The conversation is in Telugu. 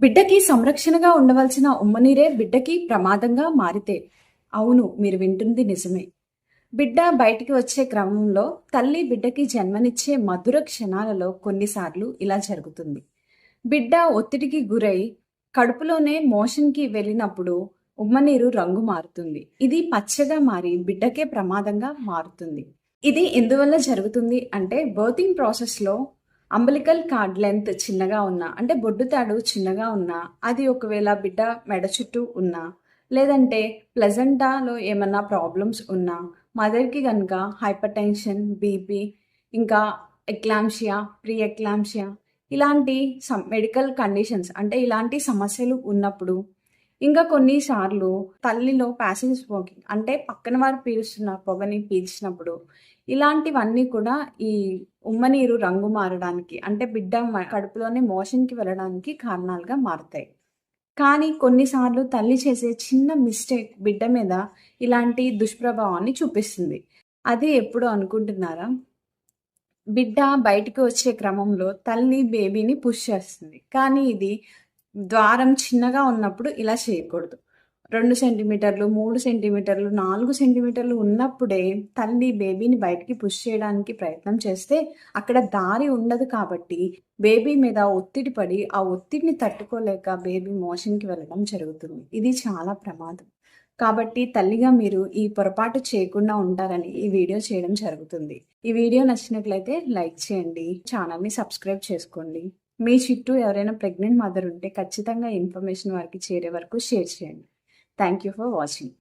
బిడ్డకి సంరక్షణగా ఉండవలసిన ఉమ్మనీరే బిడ్డకి ప్రమాదంగా మారితే. అవును మీరు వింటుంది నిజమే. బిడ్డ బయటికి వచ్చే క్రమంలో తల్లి బిడ్డకి జన్మనిచ్చే మధుర క్షణాలలో కొన్నిసార్లు ఇలా జరుగుతుంది. బిడ్డ ఒత్తిడికి గురై కడుపులోనే మోషన్కి వెళ్ళినప్పుడు ఉమ్మనీరు రంగు మారుతుంది. ఇది పచ్చగా మారి బిడ్డకే ప్రమాదంగా మారుతుంది. ఇది ఎందువల్ల జరుగుతుంది అంటే బర్తింగ్ ప్రాసెస్లో అంబలికల్ కార్డ్ లెంత్ చిన్నగా ఉన్నా అంటే బొడ్డు తాడు చిన్నగా ఉన్నా అది ఒకవేళ బిడ్డ మెడ చుట్టూ ఉన్నా లేదంటే ప్లెజెంటాలో ఏమన్నా ప్రాబ్లమ్స్ ఉన్నా మదర్కి కనుక హైపర్ టెన్షన్ బీపీ ఇంకా ఎక్లాంషియా ప్రీ ఎక్లాంషియా ఇలాంటి మెడికల్ కండిషన్స్ అంటే ఇలాంటి సమస్యలు ఉన్నప్పుడు ఇంకా కొన్నిసార్లు తల్లిలో ప్యాసేజ్ స్మోకింగ్ అంటే పక్కన వారు పీల్చున్న పొగని పీల్చినప్పుడు ఇలాంటివన్నీ కూడా ఈ ఉమ్మనీరు రంగు మారడానికి అంటే బిడ్డ కడుపులోనే మోషన్కి వెళ్ళడానికి కారణాలుగా మారుతాయి. కానీ కొన్నిసార్లు తల్లి చేసే చిన్న మిస్టేక్ బిడ్డ మీద ఇలాంటి దుష్ప్రభావాన్ని చూపిస్తుంది. అది ఎప్పుడు అనుకుంటున్నారా? బిడ్డ బయటికి వచ్చే క్రమంలో తల్లి బేబీని పుష్ చేస్తుంది. కానీ ఇది ద్వారం చిన్నగా ఉన్నప్పుడు ఇలా చేయకూడదు. రెండు సెంటీమీటర్లు మూడు సెంటీమీటర్లు నాలుగు సెంటీమీటర్లు ఉన్నప్పుడే తల్లి బేబీని బయటికి పుష్ చేయడానికి ప్రయత్నం చేస్తే అక్కడ దారి ఉండదు కాబట్టి బేబీ మీద ఒత్తిడి పడి ఆ ఒత్తిడిని తట్టుకోలేక బేబీ మోషన్కి వెళ్ళడం జరుగుతుంది. ఇది చాలా ప్రమాదం. కాబట్టి తల్లిగా మీరు ఈ పొరపాటు చేయకుండా ఉంటారని ఈ వీడియో చేయడం జరుగుతుంది. ఈ వీడియో నచ్చినట్లయితే లైక్ చేయండి ఛానల్ని సబ్స్క్రైబ్ చేసుకోండి. మీ చుట్టూ ఎవరైనా ప్రెగ్నెంట్ మదర్ ఉంటే ఖచ్చితంగా ఇన్ఫర్మేషన్ వారికి చేరే వరకు షేర్ చేయండి. Thank you for watching.